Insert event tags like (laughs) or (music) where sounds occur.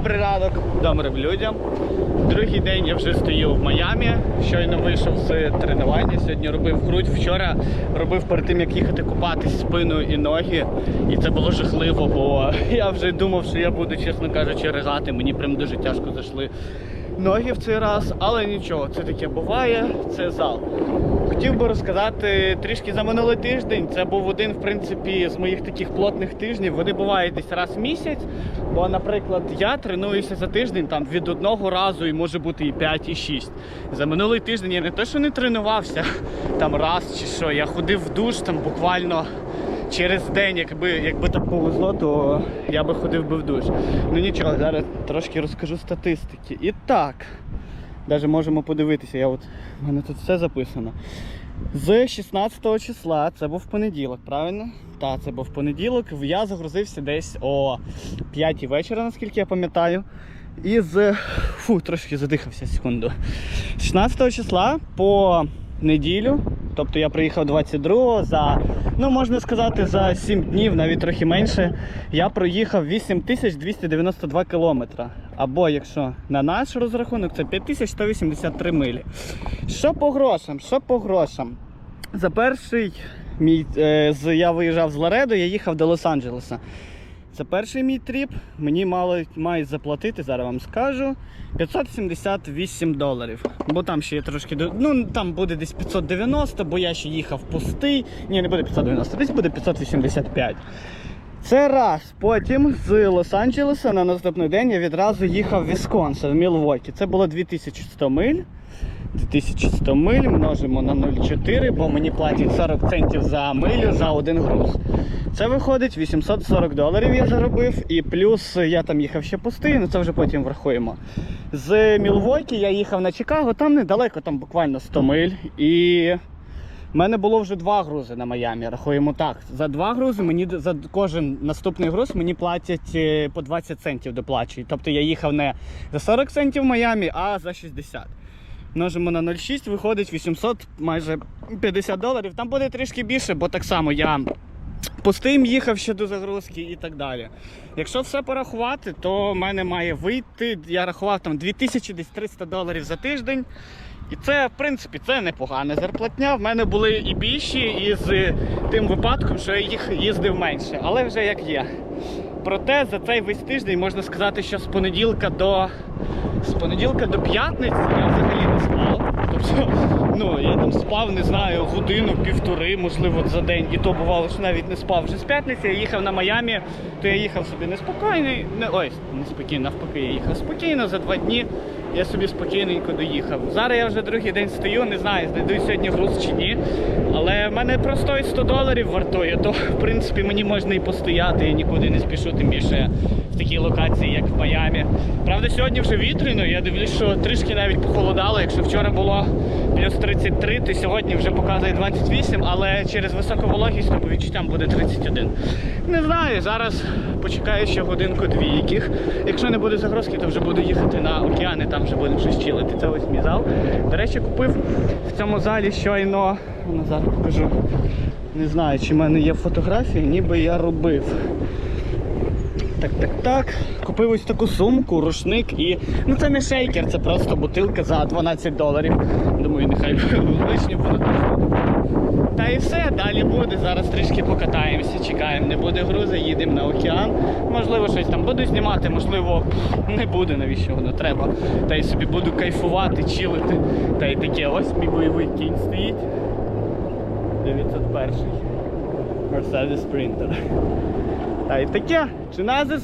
Добрий ранок, добрим людям. Другий день я вже стою в Майамі. Щойно вийшов з тренування. Сьогодні робив грудь. Вчора робив перед тим, як їхати купатись спину і ноги. І це було жахливо, бо (laughs) я вже думав, що я буду, чесно кажучи, ригати. Мені прям дуже тяжко зайшли ноги в цей раз, але нічого, це таке буває, це зал. Хотів би розказати трішки за минулий тиждень. Це був один, в принципі, з моїх таких плотних тижнів. Вони бувають десь раз в місяць. Бо, наприклад, я тренуюся за тиждень там від одного разу і може бути і 5, і 6. За минулий тиждень я не те, що не тренувався там раз чи що. Я ходив в душ там буквально через день, якби, якби так повезло, то я би ходив би в душ. Ну нічого, зараз трошки розкажу статистики. І так, навіть можемо подивитися, я от, в мене тут все записано. З 16 числа, це був понеділок, правильно? Так, це був понеділок. Я загрузився десь о 5 вечора, наскільки я пам'ятаю. І з. Фу, трошки задихався секунду. З 16 числа по неділю, тобто я приїхав 22-го за, ну можна сказати, за 7 днів, навіть трохи менше, я проїхав 8292 кілометра. Або якщо на наш розрахунок, це 5183 милі. Що по грошам? Що по грошам? За перший мій е, я виїжджав з Ларедо, я їхав до Лос-Анджелеса. Це перший мій тріп. Мені мали, мають заплатити, зараз вам скажу. 578 доларів. Бо там ще є трошки. Ну там буде десь 590, бо я ще їхав пустий. Ні, не буде 590, десь буде 585. Це раз. Потім з Лос-Анджелеса на наступний день я відразу їхав в Вісконсин, в Мілвокі. Це було 2100 миль. 2100 миль множимо на 0,4, бо мені платять 40 центів за милю за один груз. Це виходить 840 доларів я заробив, і плюс я там їхав ще пустий, ну це вже потім врахуємо. З Мілвокі я їхав на Чикаго, там недалеко, там буквально 100 миль. І в мене було вже два грузи на Майамі, рахуємо так. За два грузи мені за кожен наступний груз мені платять е, по 20 центів доплачують. Тобто я їхав не за 40 центів в Майамі, а за 60. Множимо на 0,6, виходить 800, майже 50 доларів. Там буде трішки більше, бо так само я пустим їхав ще до загрузки і так далі. Якщо все порахувати, то в мене має вийти. Я рахував там 2300 доларів за тиждень. І це, в принципі, це непогана зарплатня. В мене були і більші, і з тим випадком, що я їх їздив менше, але вже як є. Проте за цей весь тиждень можна сказати, що з понеділка до з понеділка до п'ятниці я взагалі не спав. Тобто, ну я там спав, не знаю, годину, півтори, можливо, за день. І то бувало, що навіть не спав. Вже з п'ятниці я їхав на Майамі, то я їхав собі неспокійний. Не ой, неспокійно, навпаки, я їхав спокійно за два дні. Я собі спокійненько доїхав. Зараз я вже другий день стою, не знаю, знайду сьогодні груз чи ні. Але в мене просто й 100 доларів вартує, то в принципі мені можна і постояти, я нікуди не спішу, тим більше в такій локації, як в Майамі. Правда, сьогодні вже вітряно, я дивлюсь, що трішки навіть похолодало. Якщо вчора було плюс 33, то сьогодні вже показує 28, але через високу вологість по відчуттям буде 31. Не знаю, зараз почекаю ще годинку-дві яких. Якщо не буде загрузки, то вже буду їхати на океани, там вже будемо щось чилити. Це ось мій зал. До речі, купив в цьому залі щойно. назад зараз покажу. Не знаю, чи в мене є фотографії, ніби я робив. Так, так, так. Купив ось таку сумку, рушник і. Ну це не шейкер, це просто бутилка за 12 доларів. Думаю, нехай (laughs) лишнє точно. Та і все, далі буде. Зараз трішки покатаємося, чекаємо. Не буде грузи, їдемо на океан. Можливо, щось там буду знімати, можливо, не буде, навіщо воно треба. Та й собі буду кайфувати, чилити. Та й таке. Ось мій бойовий кінь стоїть. 901 Mercedes Sprinter. Та й таке, Чиназис,